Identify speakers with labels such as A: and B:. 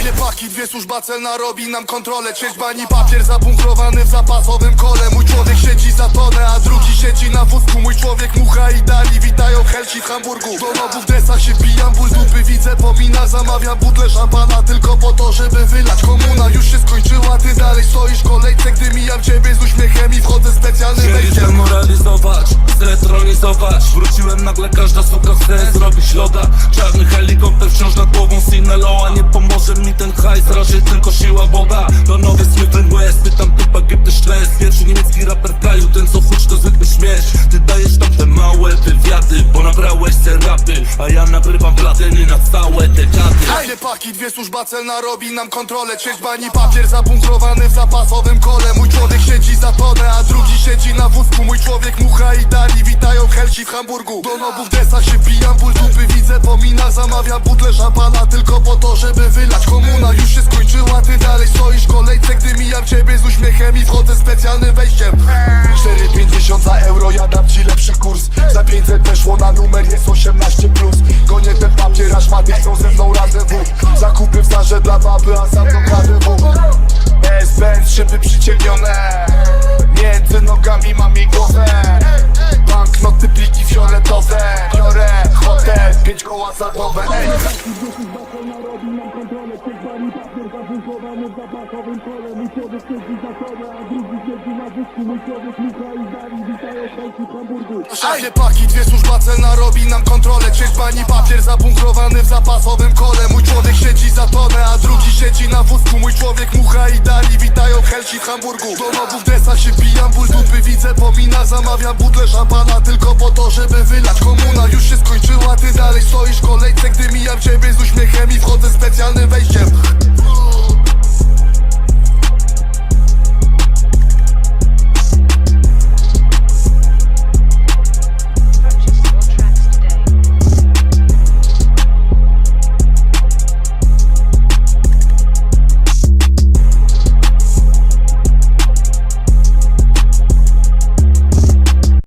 A: paki, dwie służba celna robi nam kontrolę. Ćwierć bani papier zabunkrowany w zapasowym kole. Mój człowiek siedzi za tonę, a drugi siedzi na wózku. Mój człowiek mucha i dali, witają Helsi w Hamburgu. Do nobu w desach się pijam, ból dupy widzę pomina Zamawiam butlę szampana tylko po to, żeby wylać. Komuna już się skończyła, ty dalej stoisz w kolejce. Gdy mijam ciebie z uśmiechem i wchodzę specjalnym wejściem.
B: demoralizować, zretronizować. Wróciłem nagle, każda suka chce zrobić loda. Czarny helikopter wciąż nad głową Sinaloa Nie pomoże mi ten hajs, razie tylko siła Boga. To nowy Smith West, pytam typa Gipty Szles Pierwszy niemiecki raper kraju, ten co chucz to zwykły śmieć Ty dajesz tam te małe wywiady, bo nabrałeś se rapy A ja nagrywam platyny na całe dekady
A: Dwie paki, dwie służba celna robi nam kontrolę. Ćwierć bani papier zabunkrowany w zapasowym kole. Mój człowiek siedzi za tonę, a drugi siedzi na wózku. Mój człowiek mucha i dali, witają Helsi w Hamburgu. Do nobu w desach się pijam, ból dupy widzę Zamawiam butlę szampana tylko po to, żeby wylać. Komuna już się skończyła, ty dalej stoisz kolejce. Gdy mijam ciebie z uśmiechem i wchodzę specjalnym wejściem.
C: 4,50 za euro, ja dam ci lepszy kurs. Za 500 weszło na numer, jest 18 plus. Gonię ten papier, aż maty chcą ze mną randewu Zakupy w zarze dla baby, a sam do KDW S-Benz, szyby przyciemnione. Między pięć koła za dobę Ej.
A: Dwie paki, dwie służba celna robi nam kontrolę. Ćwierć bani papier zabunkrowany w zapasowym kole. Mój człowiek siedzi za tonę, a drugi siedzi na wózku. Mój człowiek mucha i dali, witają Helsi w Hamburgu. Do nobu w desach się pijam, ból dupy widzę pomina Zamawiam butlę szampana tylko po to, żeby wylać. Komuna już się skończyła, stoisz w kolejce, gdy mijam ciebie z uśmiechem i wchodzę